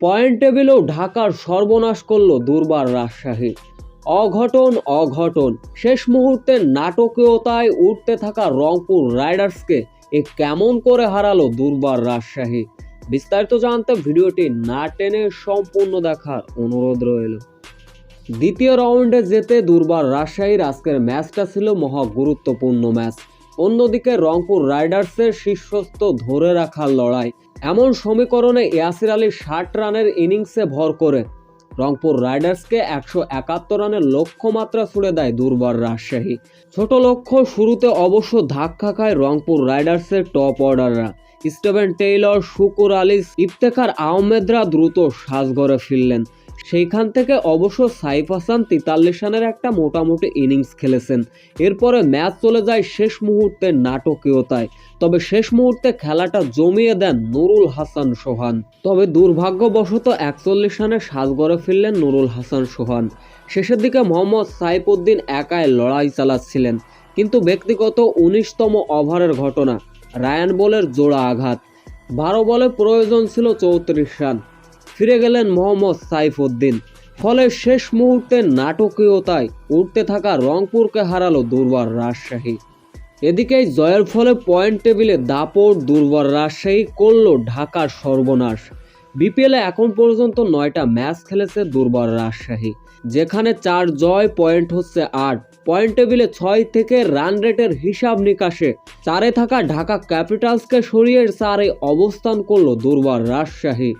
Point টেবিলেও ঢাকার সর্বনাশ করল দুর্বার রাজশাহী। অঘটন অঘটন। শেষ মুহূর্তে নাটকীয়তায় উঠতে থাকা রংপুর রাইডার্সকে এ কেমন করে হারালো দুর্বার রাজশাহী? বিস্তারিত জানতে ভিডিওটি না টেনে সম্পূর্ণ দেখার অনুরোধ রইল। দ্বিতীয় রাউন্ডে যেতে দুর্বার রাজশাহীর আজকের ম্যাচটা ছিল মহা গুরুত্বপূর্ণ ম্যাচ। অন্যদিকে রংপুর রাইডার্সের শীর্ষস্থ ধরে রাখার লড়াই। এমন সমীকরণে ইয়াসির আলী ষাট রানের ইনিংসে ভর করে। রংপুর রাইডার্সকে একশো একাত্তর রানের লক্ষ্যমাত্রা ছুড়ে দেয় দুর্বার রাজশাহী। ছোট লক্ষ্য শুরুতে অবশ্য ধাক্কা খায় রংপুর রাইডার্সের টপ অর্ডাররা। স্টিভেন টেইলর, শুকুর আলী, ইফতেখার আহমেদরা দ্রুত সাজঘরে ফিরলেন। সেইখান থেকে অবশ্য সাইফ হাসান তেতাল্লিশ রানের একটা মোটামুটি ইনিংস খেলেছেন। এরপরে ম্যাচ চলে যায় শেষ মুহূর্তে নাটকীয়তায়। তবে শেষ মুহূর্তে খেলাটা জমিয়ে দেন নুরুল হাসান সোহান। তবে দুর্ভাগ্যবশত একচল্লিশ রানে সাজগড়ে ফিরলেন নুরুল হাসান সোহান। শেষের দিকে মোহাম্মদ সাইফুদ্দিন একাই লড়াই চালাচ্ছিলেন। কিন্তু ব্যক্তিগত উনিশতম ওভারের ঘটনা, রায়ান বলের জোড়া আঘাত। বারো বলে প্রয়োজন ছিল চৌত্রিশ রান। ফিরে গেলেন মোহাম্মদ সাইফুদ্দিন। ফলে শেষ মুহূর্তে নাটকীয়তায় উঠতে থাকা রংপুরকে হারালো দুর্বার রাজশাহী। এদিকে জয়ের ফলে পয়েন্ট টেবিলে দাপট দুর্বার রাজশাহী করল ঢাকার সর্বনাশ। বিপিএলে এখন পর্যন্ত নয়টা ম্যাচ খেলেছে দুর্বার রাজশাহী। যেখানে চার জয়, পয়েন্ট হচ্ছে আট। পয়েন্ট টেবিলে ছয় থেকে রান রেটের হিসাব নিকাশে চারে থাকা ঢাকা ক্যাপিটালসকে সরিয়ে চারে অবস্থান করল দুর্বার রাজশাহী।